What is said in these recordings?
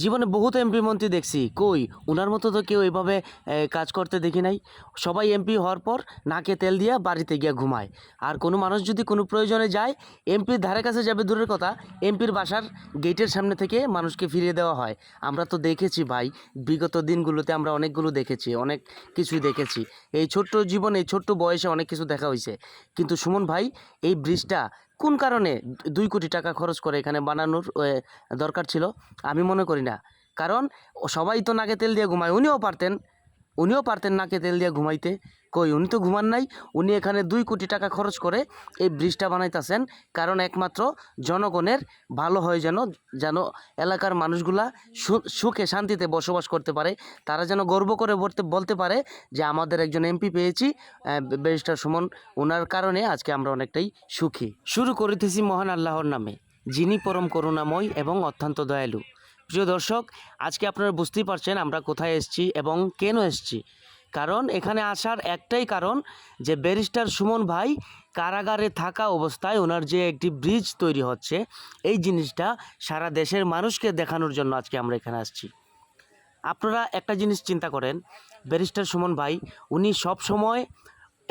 জীবনে বহুত এমপি মন্ত্রী দেখছি। কই? ওনার মতো তো কেউ এভাবে কাজ করতে দেখি নাই। সবাই এমপি হওয়ার পর নাকে তেল দিয়ে বাড়িতে গিয়ে ঘুমায়। আর কোনো মানুষ যদি কোনো প্রয়োজনে যায় এমপির ধারে কাছে যাবে দূরের কথা এমপির বাসার গেটের সামনে থেকে মানুষকে ফিরিয়ে দেওয়া হয়। আমরা তো দেখেছি ভাই, বিগত দিনগুলোতে আমরা অনেকগুলো দেখেছি, অনেক কিছুই দেখেছি। এই ছোট্ট জীবনে, এই ছোট্ট বয়সে অনেক কিছু দেখা হয়েছে কিন্তু সুমন ভাই, এই ব্রিজটা কোন কারণে দুই কোটি টাকা খরচ করে এখানে বানানোর দরকার ছিল, আমি মনে করি না। কারণ সবাই তো নাকে তেল দিয়ে ঘুমায়, উনিও পারতেন। উনিও পারতেন নাকে তেল দিয়ে ঘুমাইতে। কই, উনি তো ঘুমান নাই, উনি এখানে দুই কোটি টাকা খরচ করে এই ব্রিজটা বানাইতেছেন। কারণ একমাত্র জনগণের ভালো হয় যেন যেন এলাকার মানুষগুলা সুখে শান্তিতে বসবাস করতে পারে। তারা যেন গর্ব করে বলতে বলতে পারে যে, আমাদের একজন এমপি পেয়েছি ব্যারিস্টার সুমন। ওনার কারণে আজকে আমরা অনেকটাই সুখী। শুরু করিতেছি মহান আল্লাহর নামে, যিনি পরম করুণাময় এবং অত্যন্ত দয়ালু। প্রিয় দর্শক, আজকে আপনারা বুঝতেই পারছেন আমরা কোথায় এসেছি এবং কেন এসেছি। কারণ এখানে আসার একটাই কারণ যে ব্যারিস্টার সুমন ভাই কারাগারে থাকা অবস্থায় ওনার যে একটি ব্রিজ তৈরি হচ্ছে, এই জিনিসটা সারা দেশের মানুষকে দেখানোর জন্য আজকে আমরা এখানে আসছি। আপনারা একটা জিনিস চিন্তা করেন, ব্যারিস্টার সুমন ভাই, উনি সব সময়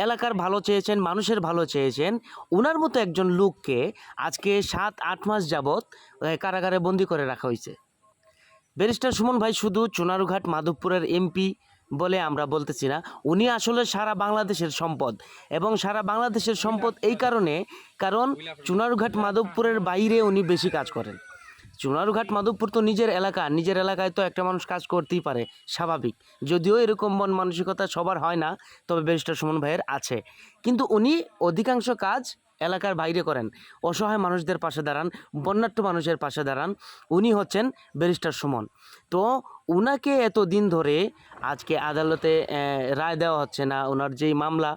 এলাকার ভালো চেয়েছেন, মানুষের ভালো চেয়েছেন। ওনার মতো একজন লোককে আজকে সাত, আট মাস যাবৎ কারাগারে বন্দি করে রাখা হয়েছে। ব্যারিস্টার সুমন ভাই শুধু চুনারুঘাট মাধবপুরের এমপি বলে আমরা বলতেছি না, উনি আসলে সারা বাংলাদেশের সম্পদ এবং সারা বাংলাদেশের সম্পদ এই কারণে কারণ চুনারুঘাট মাধবপুরের বাইরে উনি বেশি কাজ করেন। চুনারুঘাট মাধবপুর তো নিজের এলাকা, নিজের এলাকায় তো একটা মানুষ কাজ করতেই পারে, স্বাভাবিক। যদিও এরকম মন মানসিকতা সবার হয় না, তবে ব্যারিস্টার সুমন ভাইয়ের আছে। কিন্তু উনি অধিকাংশ কাজ এলাকার বাইরে করেন। অসহায় মানুষদের পাশে দাঁড়ান বন্যাট্য মানুষের পাশে দাঁড়ান। উনি হচ্ছেন ব্যারিস্টার সুমন। তো উনাকে এত দিন ধরে আজকে আদালতে রায় দেওয়া হচ্ছে না। ওনার যেই মামলা,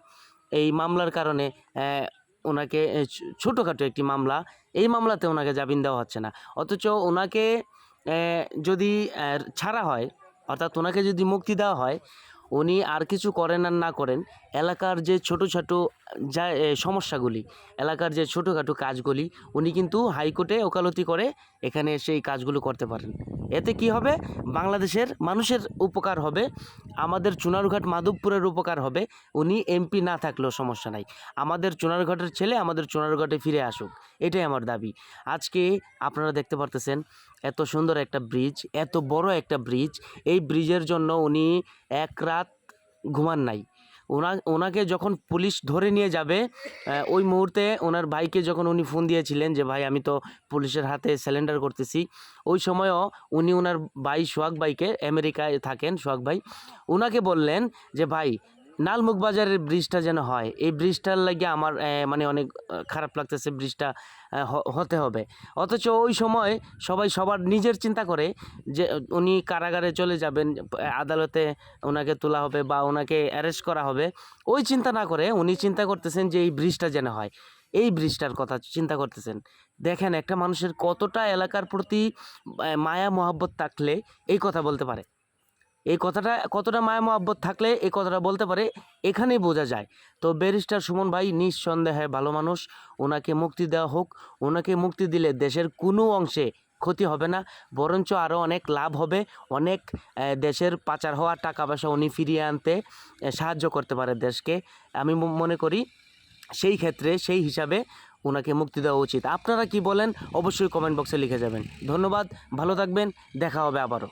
এই মামলার কারণে ওনাকে ছোটোখাটো একটি মামলা, এই মামলাতে ওনাকে জামিন দেওয়া হচ্ছে না। অথচ ওনাকে যদি ছাড়া হয়, অর্থাৎ ওনাকে যদি মুক্তি দেওয়া হয় উনি আর কিছু করেন আর না করেন, এলাকার যে ছোটো ছোটো যা সমস্যাগুলি, এলাকার যে ছোটোখাটো কাজগুলি, উনি কিন্তু হাইকোর্টে ওকালতি করে এখানে এসে এই কাজগুলো করতে পারেন। এতে কি হবে? বাংলাদেশের মানুষের উপকার হবে, আমাদের চুনারঘাট মাধবপুরের উপকার হবে, উনি এমপি না থাকলেও সমস্যা নাই। আমাদের চুনারঘাটের ছেলে আমাদের চুনারঘাটে ফিরে আসুক, এটাই আমার দাবি। আজকে আপনারা দেখতে পারতেছেন এত সুন্দর একটা ব্রিজ এত বড় একটা ব্রিজ এই ব্রিজের জন্য উনি এক রাত ঘুমান নাই। ওনা, ওনাকে যখন পুলিশ ধরে নিয়ে যাবে ওই মুহূর্তে ওনার ভাইকে যখন উনি ফোন দিয়েছিলেন যে, ভাই, আমি তো পুলিশের হাতে স্যালেন্ডার করতেছি। ওই সময়ও উনি ওনার ভাই সোহাগ ভাইকে, আমেরিকায় থাকেন সোহাগ ভাই ওনাকে বললেন যে, ভাই নালমুখ বাজারের ব্রিজটা যেন হয়, এই ব্রিজটার লাগে আমার মানে অনেক খারাপ লাগতেছে ব্রিজটা হতে হবে। অথচ ওই সময় সবাই সবার নিজের চিন্তা করে যে, উনি কারাগারে চলে যাবেন আদালতে ওনাকে তোলা হবে বা ওনাকে অ্যারেস্ট করা হবে। ওই চিন্তা না করে উনি চিন্তা করতেছেন যে, এই ব্রিজটা যেন হয়। এই ব্রিজটার কথা চিন্তা করতেছেন। দেখেন, একটা মানুষের কতটা এলাকার প্রতি মায়া, মহাব্বত থাকলে এই কথা বলতে পারে। এই কথাটা কতটা মায়া মহাব্বত থাকলে এই কথাটা বলতে পারে, এখানেই বোঝা যায়। তো ব্যারিস্টার সুমন ভাই নিঃসন্দেহে ভালো মানুষ, ওনাকে মুক্তি দেওয়া হোক, ওনাকে মুক্তি দিলে দেশের কোনো অংশে ক্ষতি হবে না, বরঞ্চ আরও অনেক লাভ হবে, অনেক দেশের পাচার হওয়ার টাকা পয়সা উনি ফিরিয়ে আনতে সাহায্য করতে পারে দেশকে। আমি মনে করি সেই ক্ষেত্রে, সেই হিসাবে ওনাকে মুক্তি দেওয়া উচিত। আপনারা কি বলেন, অবশ্যই কমেন্ট বক্সে লিখে যাবেন। ধন্যবাদ, ভালো থাকবেন, দেখা হবে আবারও।